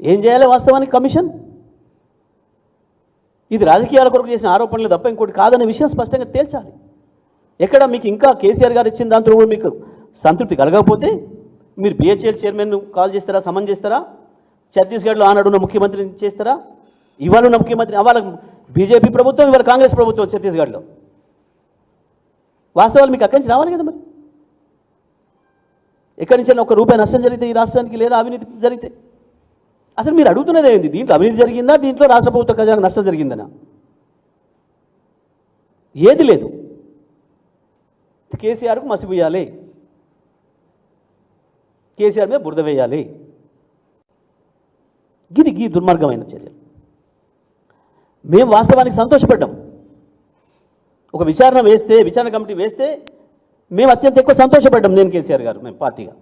ఏం చేయాలి వాస్తవానికి కమిషన్? ఇది రాజకీయాల కొరకు చేసిన ఆరోపణలు తప్ప ఇంకోటి కాదనే విషయం స్పష్టంగా తేల్చాలి. ఎక్కడ మీకు ఇంకా కేసీఆర్ గారు ఇచ్చిన దాంతో కూడా మీకు సంతృప్తి కలగకపోతే మీరు బిహెచ్ఎల్ చైర్మన్ కాల్ చేస్తారా సమన్ చేస్తారా? ఛత్తీస్గఢ్లో ఆనాడున్న ముఖ్యమంత్రిని చేస్తారా? ఇవాళ ఉన్న ముఖ్యమంత్రి అవాళ బీజేపీ ప్రభుత్వం ఇవాళ కాంగ్రెస్ ప్రభుత్వం ఛత్తీస్గఢ్లో. వాస్తవాలు మీకు అక్కడి నుంచి రావాలి కదా మరి? ఎక్కడి నుంచి ఒక రూపాయి నష్టం జరిగితే ఈ రాష్ట్రానికి లేదా అవినీతి జరిగితే? అసలు మీరు అడుగుతున్నది ఏంది? దీంట్లో అవినీతి జరిగిందా? దీంట్లో రాష్ట్ర ప్రభుత్వ ఖజానా నష్టం జరిగిందనా? ఏది లేదు. కేసీఆర్కు మసిపోయాలి కేసీఆర్ మీద బురద వేయాలి. గిది గీ దుర్మార్గమైన చర్యలు. మేము వాస్తవానికి సంతోషపడ్డాం. ఒక విచారణ వేస్తే విచారణ కమిటీ వేస్తే మేము అత్యంత ఎక్కువ సంతోషపడ్డాం నేను కేసీఆర్ గారు మేము పార్టీగా.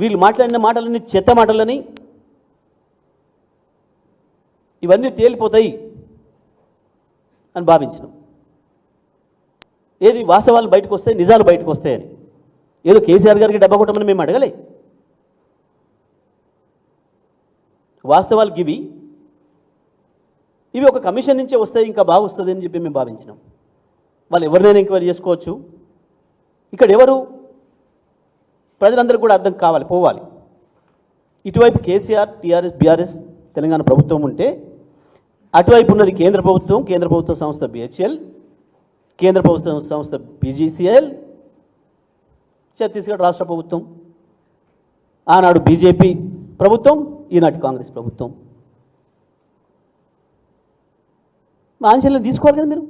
వీళ్ళు మాట్లాడిన మాటలన్నీ చెత్త మాటలని ఇవన్నీ తేలిపోతాయి అని భావించినాం ఏది వాస్తవాలు బయటకు వస్తాయి నిజాలు బయటకు వస్తాయని ఏదో కేసీఆర్ గారికి డబ్బా కొట్టమని మేము అడగలే. వాస్తవాలు ఇవి ఇవి ఒక కమిషన్ నుంచే వస్తాయి ఇంకా బాగుస్తుంది అని చెప్పి మేము భావించినాం. వాళ్ళు ఎవరినైనా ఎంక్వైరీ చేసుకోవచ్చు. ఇక్కడ ఎవరు ప్రజలందరికీ కూడా అర్థం కావాలి పోవాలి. ఇటువైపు కేసీఆర్ టీఆర్ఎస్ బీఆర్ఎస్ తెలంగాణ ప్రభుత్వం ఉంటే అటువైపు ఉన్నది కేంద్ర ప్రభుత్వం కేంద్ర ప్రభుత్వ సంస్థ బిహెచ్ఎల్ కేంద్ర ప్రభుత్వ సంస్థ బీజీసీఎల్ ఛత్తీస్గఢ్ రాష్ట్ర ప్రభుత్వం ఆనాడు బీజేపీ ప్రభుత్వం ఈనాటి కాంగ్రెస్ ప్రభుత్వం. మా ఆంక్షలను తీసుకోవాలి కదా మీరు?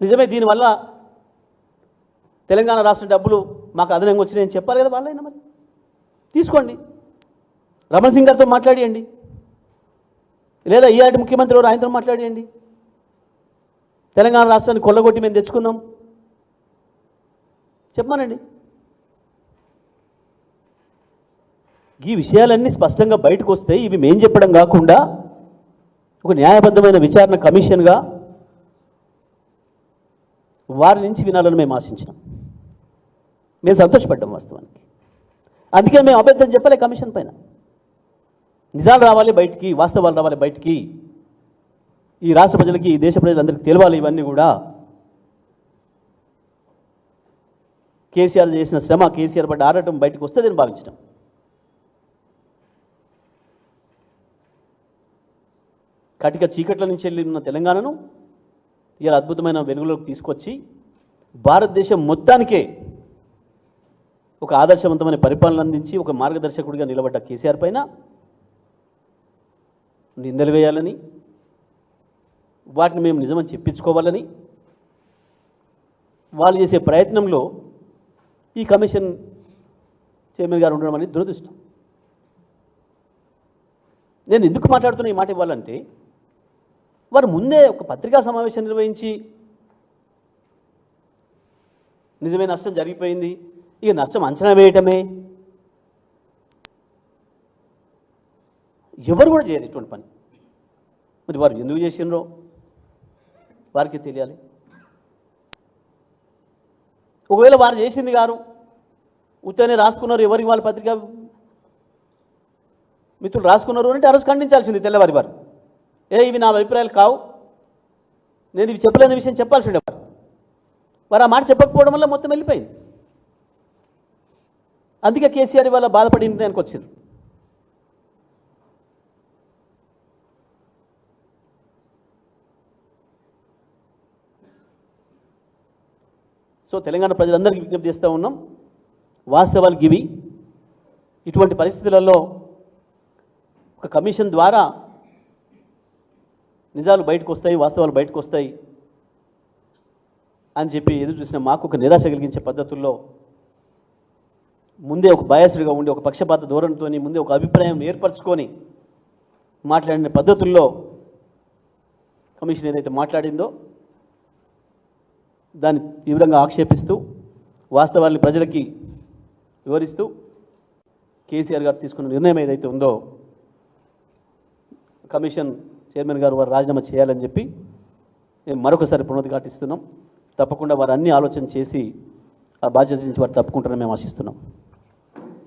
నిజమే దీనివల్ల తెలంగాణ రాష్ట్ర డబ్బులు మాకు అదనంగా వచ్చినాయని చెప్పాలి కదా వాళ్ళైనా మరి. తీసుకోండి. రమణ సింగ్ గారితో మాట్లాడియండి. లేదా ఈఆర్టి ముఖ్యమంత్రి ఎవరు ఆయనతో మాట్లాడియండి. తెలంగాణ రాష్ట్రాన్ని కొల్లగొట్టి మేము తెచ్చుకున్నాం. చెప్పమానండి. ఈ విషయాలన్నీ స్పష్టంగా బయటకు వస్తే ఇవి మేం చెప్పడం కాకుండా ఒక న్యాయబద్ధమైన విచారణ కమిషన్గా వారి నుంచి వినాలని మేము ఆశించినాం. మేము సంతోషపడ్డాం వాస్తవానికి. అందుకే మేము అభ్యర్థం చెప్పలే కమిషన్ పైన. నిజాలు రావాలి బయటికి వాస్తవాలు రావాలి బయటికి. ఈ రాష్ట్ర ప్రజలకి ఈ దేశ ప్రజలందరికీ తెలియాలి ఇవన్నీ కూడా. కేసీఆర్ చేసిన శ్రమ కేసీఆర్ పడ్డ ఆడటం బయటకు వస్తుందని భావించడం. కటిక చీకట్ల నుంచి వెళ్ళి ఉన్న తెలంగాణను ఇలా అద్భుతమైన వెలుగులోకి తీసుకొచ్చి భారతదేశం మొత్తానికే ఒక ఆదర్శవంతమైన పరిపాలన అందించి ఒక మార్గదర్శకుడిగా నిలబడ్డ కేసీఆర్ పైన నిందలు వేయాలని వాటిని మేము నిజమని చెప్పించుకోవాలని వాళ్ళు చేసే ప్రయత్నంలో ఈ కమిషన్ చైర్మన్ గారు ఉండడం అనేది దురదృష్టం. నేను ఎందుకు మాట్లాడుతున్న ఈ మాట ఇవ్వాలంటే వారు ముందే ఒక పత్రికా సమావేశం నిర్వహించి నిజమే నష్టం జరిగిపోయింది ఇక నష్టం అంచనా వేయటమే. ఎవరు కూడా చేయరు ఇటువంటి పని. మరి వారు ఎందుకు చేసినరో వారికి తెలియాలి. ఒకవేళ వారు చేసింది గారు ఉత్తనే రాసుకున్నారు ఎవరికి వాళ్ళ పత్రిక మిత్రులు రాసుకున్నారు అంటే ఆ రోజు ఖండించాల్సింది తెల్లవారి వారు. ఏ ఇవి నా అభిప్రాయాలు కావు. నేను ఇవి చెప్పలేని విషయం చెప్పాల్సి ఉండేవారు వారు ఆ మాట చెప్పకపోవడం వల్ల మొత్తం వెళ్ళిపోయింది. అందుకే కేసీఆర్ ఇవాళ బాధపడి నిర్ణయానికి వచ్చారు సో తెలంగాణ ప్రజలందరికీ విజ్ఞప్తి చేస్తూ ఉన్నాం వాస్తవాలు గివి. ఇటువంటి పరిస్థితులలో ఒక కమిషన్ ద్వారా నిజాలు బయటకు వస్తాయి వాస్తవాలు బయటకు వస్తాయి అని చెప్పి ఎదురు చూసిన మాకు ఒక నిరాశ కలిగించే పద్ధతుల్లో ముందే ఒక బయాసుడిగా ఉండి ఒక పక్షపాత ధోరణితో ముందే ఒక అభిప్రాయం ఏర్పరచుకొని మాట్లాడిన పద్ధతుల్లో కమిషన్ ఏదైతే మాట్లాడిందో దాన్ని తీవ్రంగా ఆక్షేపిస్తూ వాస్తవాన్ని ప్రజలకి వివరిస్తూ కేసీఆర్ గారు తీసుకున్న నిర్ణయం ఏదైతే ఉందో కమిషన్ చైర్మన్ గారు వారు రాజీనామా చేయాలని చెప్పి మేము మరొకసారి పునరుద్ఘాటిస్తున్నాం. తప్పకుండా వారు అన్ని ఆలోచన చేసి ఆ బాధ్యత నుంచి వారు తప్పుకుంటారని మేము ఆశిస్తున్నాం.